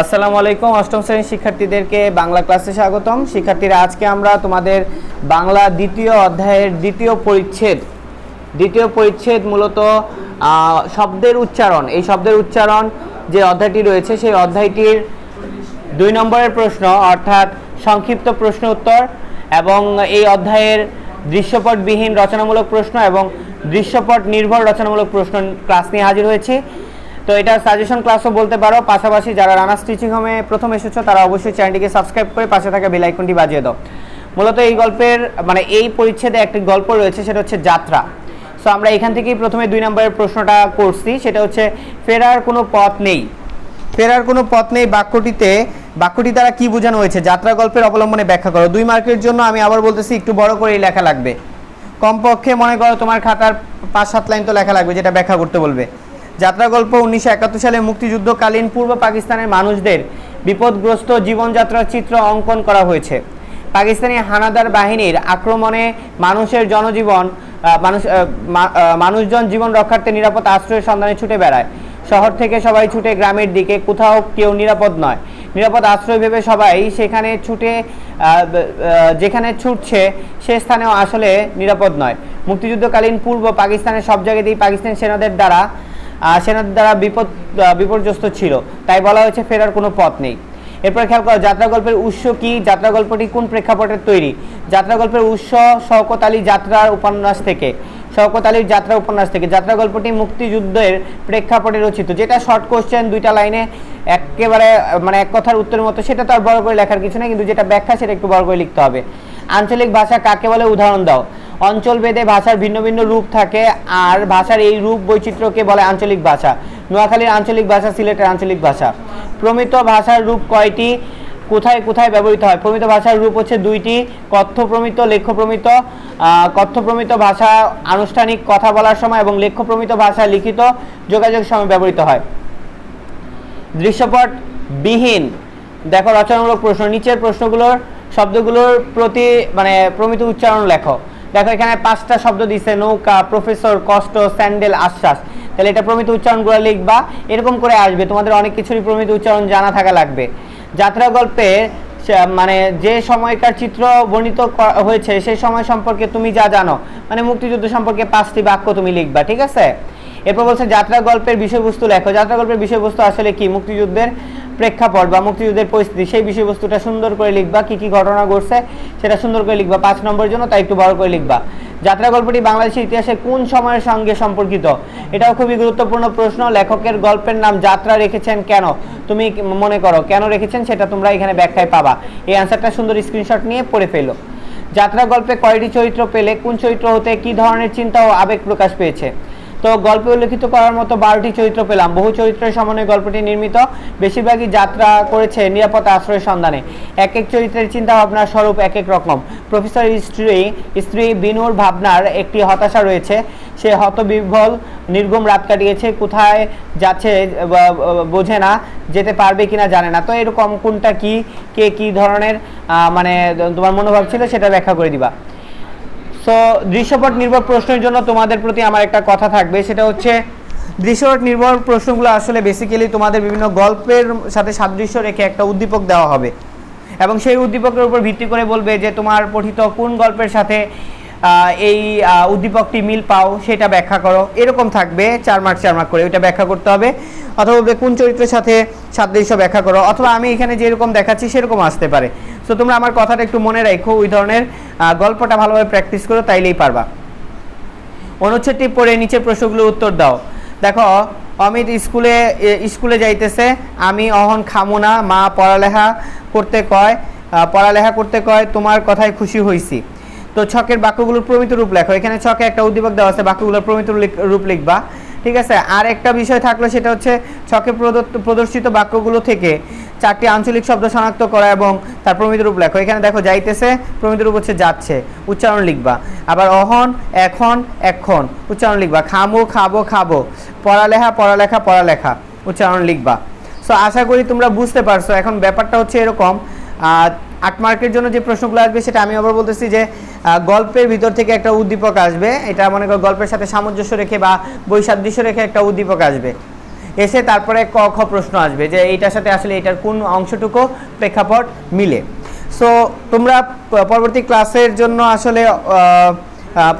আসসালামু আলাইকুম, অষ্টম শ্রেণির শিক্ষার্থীদেরকে বাংলা ক্লাসে স্বাগতম। শিক্ষার্থীরা, আজকে আমরা তোমাদের বাংলা দ্বিতীয় অধ্যায়ের দ্বিতীয় পরিচ্ছেদ দ্বিতীয় পরিচ্ছেদ মূলত শব্দের উচ্চারণ। এই শব্দের উচ্চারণ যে অধ্যায়টি রয়েছে, সেই অধ্যায়টির দুই নম্বরের প্রশ্ন, অর্থাৎ সংক্ষিপ্ত প্রশ্ন উত্তর এবং এই অধ্যায়ের দৃশ্যপটবিহীন রচনামূলক প্রশ্ন এবং দৃশ্যপট নির্ভর রচনামূলক প্রশ্ন ক্লাস নিয়ে হাজির হয়েছি। তো এটা সাজেশন ক্লাসও বলতে পারো। পাশাপাশি যারা রানা স্টিচিং হোমে প্রথম এসেছ, তারা অবশ্যই চ্যানেলটিকে সাবস্ক্রাইব করে পাশে থাকা বেল আইকনটি বাজিয়ে দাও। মূলত এই গল্পের মানে এই পরিচ্ছেদে একটি গল্প রয়েছে, সেটা হচ্ছে যাত্রা। সো আমরা এখান থেকেই প্রথমে দুই নম্বরের প্রশ্নটা করছি। সেটা হচ্ছে, ফেরার কোনো পথ নেই। ফেরার কোনো পথ নেই বাক্যটিতে। বাক্যটি দ্বারা কি বোঝানো হয়েছে? যাত্রা গল্পের অবলম্বনে ব্যাখ্যা করো। দুই মার্কের জন্য আমি আবার বলতেছি, একটু বড় করেই লেখা লাগবে। কমপক্ষে মনে করো তোমার খাতার পাঁচ সাত লাইন তো লেখা লাগবে, যেটা ব্যাখ্যা করতে বলবে। যাত্রা গল্প উনিশশো একাত্তর সালে মুক্তিযুদ্ধকালীন পূর্ব পাকিস্তানের মানুষদের বিপদগ্রস্ত জীবনযাত্রার চিত্র অঙ্কন করা হয়েছে। পাকিস্তানি হানাদার বাহিনীর আক্রমণে মানুষের জনজীবন মানুষ মানুষজন জীবন রক্ষার্থে নিরাপদ আশ্রয়ের সন্ধানে ছুটে বেড়ায়। শহর থেকে সবাই ছুটে গ্রামের দিকে, কোথাও কেউ নিরাপদ নয়। নিরাপদ আশ্রয় ভেবে সবাই সেখানে ছুটে যেখানে ছুটছে সে স্থানেও আসলে নিরাপদ নয়। মুক্তিযুদ্ধকালীন পূর্ব পাকিস্তানের সব জায়গাতেই পাকিস্তান সেনাদের দ্বারা আহ, সেনাদের দ্বারা বিপদ বিপর্যস্ত ছিল। তাই বলা হয়েছে ফেরার কোনো পথ নেই। এরপর খেয়াল করো যাত্রা গল্পের উৎস কি? যাত্রা গল্পটি কোন প্রেক্ষাপটের তৈরি? যাত্রা গল্পের উৎস শওকত আলী যাত্রার উপন্যাস থেকে। শওকত আলীর যাত্রা উপন্যাস থেকে। যাত্রা গল্পটি মুক্তিযুদ্ধের প্রেক্ষাপটে রচিত। যেটা শর্ট কোশ্চেন দুইটা লাইনে একেবারে মানে এক কথার উত্তরের মতো সেটা তো আর বড় করে লেখার কিছু নেই কিন্তু যেটা ব্যাখ্যা সেটা একটু বড় করে লিখতে হবে। আঞ্চলিক ভাষা কাকে বলে? উদাহরণ দাও। অঞ্চল ভেদে ভাষার ভিন্ন ভিন্ন রূপ থাকে, আর ভাষার এই রূপ বৈচিত্র্যকে বলে আঞ্চলিক ভাষা। নোয়াখালীর আঞ্চলিক ভাষা, সিলেটের আঞ্চলিক ভাষা। প্রমিত ভাষার রূপ কয়টি? কোথায় কোথায় ব্যবহৃত হয়? প্রমিত ভাষার রূপ হচ্ছে দুইটি কথ্য প্রমিত লেখ্য প্রমিত কথ্য প্রমিত ভাষা আনুষ্ঠানিক কথা বলার সময় এবং লেখ্য প্রমিত ভাষা লিখিত যোগাযোগের সময় ব্যবহৃত হয়। দৃশ্যপট বিহীন। দেখো, রচনামূলক প্রশ্ন। নিচের প্রশ্নগুলোর শব্দগুলোর প্রতি মানে প্রমিত উচ্চারণ লেখো। দেখো, এখানে পাঁচটা শব্দ দিছে, নৌকা, প্রফেসর, কষ্ট, স্যান্ডেল, আশ্বাস। তাহলে এটা প্রমিত উচ্চারণগুলো লিখবা, এরকম করে আসবে, তোমাদের অনেক কিছুরই প্রমিত উচ্চারণ জানা থাকা লাগবে। যাত্রা গল্পে মানে যে সময়কার চিত্র বর্ণিত হয়েছে সেই সময় সম্পর্কে তুমি যা জানো মানে মুক্তিযুদ্ধ সম্পর্কে পাঁচটি বাক্য তুমি লিখবা, ঠিক আছে? এরপর বলছে, যাত্রা গল্পের বিষয়বস্তু লেখো। যাত্রা গল্পের বিষয়বস্তু আসলে কি? মুক্তিযুদ্ধের প্রেক্ষাপট বা মুক্তিযুদ্ধের পরিস্থিতি, সেই বিষয়বস্তুটা সুন্দর করে লিখবা, কি কি ঘটনা ঘটছে সেটা সুন্দর করে লিখবা পাঁচ নম্বরের জন্য, তাই একটু বড় করে লিখবা। যাত্রা গল্পটি বাংলাদেশের ইতিহাসে কোন সময়ের সঙ্গে সম্পর্কিত? এটাও খুবই গুরুত্বপূর্ণ প্রশ্ন, লেখকের গল্পের নাম যাত্রা রেখেছেন কেন? তুমি মনে করো, কেন রেখেছেন সেটা তোমরা এখানে ব্যাখ্যায় পাবা। এই অ্যান্সারটা সুন্দর স্ক্রিনশট নিয়ে পড়ে ফেলো। যাত্রা গল্পে কয়টি চরিত্র পেলে, কোন চরিত্র হতে কি ধরনের চিন্তা ও আবেগ প্রকাশ পেয়েছে? তো গল্পে উল্লেখিত করার মতো বারোটি চরিত্র পেলাম। বহু চরিত্রের সমন্বয়ে গল্পটি নির্মিত। বেশিরভাগই যাত্রা করেছে নিরাপদ আশ্রয়ের সন্ধানে। এক এক চরিত্রের চিন্তা ভাবনার স্বরূপ এক এক রকম। প্রফেসর স্ত্রী স্ত্রী বিনুর ভাবনার একটি হতাশা রয়েছে। সে হতবিহ্বল নির্গম রাত কাটিয়েছে। কোথায় যাচ্ছে বোঝে না, যেতে পারবে কিনা জানে না। তো এরকম কোনটা কি, কে কি ধরনের মানে তোমার মনোভাব ছিল সেটা ব্যাখ্যা করে দিবা। সো দৃশ্যপট নির্ভর প্রশ্নের জন্য তোমাদের প্রতি আমার একটা কথা থাকবে, সেটা হচ্ছে, দৃশ্যপট নির্ভর প্রশ্নগুলো আসলে বেসিক্যালি তোমাদের বিভিন্ন গল্পের সাথে সাদৃশ্য রেখে একটা উদ্দীপক দেওয়া হবে। এবং সেই উদ্দীপকের উপর ভিত্তি করে বলবে যে, তোমার পঠিত কোন গল্পের সাথে এই উদ্দীপকটি মিল পাও, সেটা ব্যাখ্যা করো। এরকম থাকবে, চার মার্ক চার মার্ক করে ওইটা ব্যাখ্যা করতে হবে। অথবা বলবে, কোন চরিত্রের সাথে সাদৃশ্য ব্যাখ্যা করো। অথবা আমি এখানে যেরকম দেখাচ্ছি, সেরকম আসতে পারে। সো তোমরা আমার কথাটা একটু মনে রাখো, ওই ধরনের গল্পটা ভালোভাবে প্র্যাকটিস করো, তাইলেই পারবা। অনুচ্ছেদটি পড়ে নিচের প্রশ্নগুলোর উত্তর দাও। দেখো, অমিত স্কুলে স্কুলে যাইতেছে, আমি অহন খামু না, মা পড়ালেখা করতে কয় পড়ালেখা করতে কয়, তোমার কথায় খুশি হইছি। তো ছকের বাক্যগুলোর প্রমিত রূপ লেখো। এখানে ছকে একটা উদ্দীপক দেওয়া আছে, বাক্যগুলোর প্রমিত রূপ লিখবা। ঠিক আছে? আর একটা বিষয় থাকল, সেটা হচ্ছে ছকে প্রদত্ত প্রদর্শিত বাক্যগুলো থেকে চারটি আঞ্চলিক শব্দ শনাক্ত করা এবং তার প্রমিত রূপ লেখো। এখানে দেখো, যাইতেছে, প্রমিত রূপ হচ্ছে যাচ্ছে, উচ্চারণ লিখবা। আবার অহন, এখন এখন, উচ্চারণ লিখবা। খামো, খাব খাব। পড়ালেখা পড়ালেখা পড়ালেখা, উচ্চারণ লিখবা। সো আশা করি তোমরা বুঝতে পারছ। এখন ব্যাপারটা হচ্ছে এরকম আট মার্কের জন্য যে প্রশ্নগুলো আসবে সেটা আমি আবার বলতেছি যে গল্পের ভিতর থেকে একটা উদ্দীপক আসবে। এটা মনে করো গল্পের সাথে সামঞ্জস্য রেখে বা বৈসাদৃশ্য রেখে একটা উদ্দীপক আসবে। এসে তারপরে ক, খ প্রশ্ন আসবে যে এইটার সাথে আসলে এটার কোন অংশটুকু প্রেক্ষাপট মিলে। সো তোমরা পরবর্তী ক্লাসের জন্য আসলে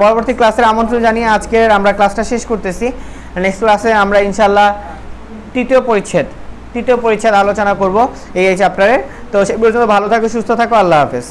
পরবর্তী ক্লাসের আমন্ত্রণ জানিয়ে আজকের আমরা ক্লাসটা শেষ করতেছি। নেক্সট ক্লাসে আমরা ইনশাল্লাহ তৃতীয় পরিচ্ছেদ তৃতীয় পরিচ্ছেদ আলোচনা করব এই চ্যাপ্টারে তো সে পর্যন্ত ভালো থাকো, সুস্থ থাকো, আল্লাহ হাফেজ।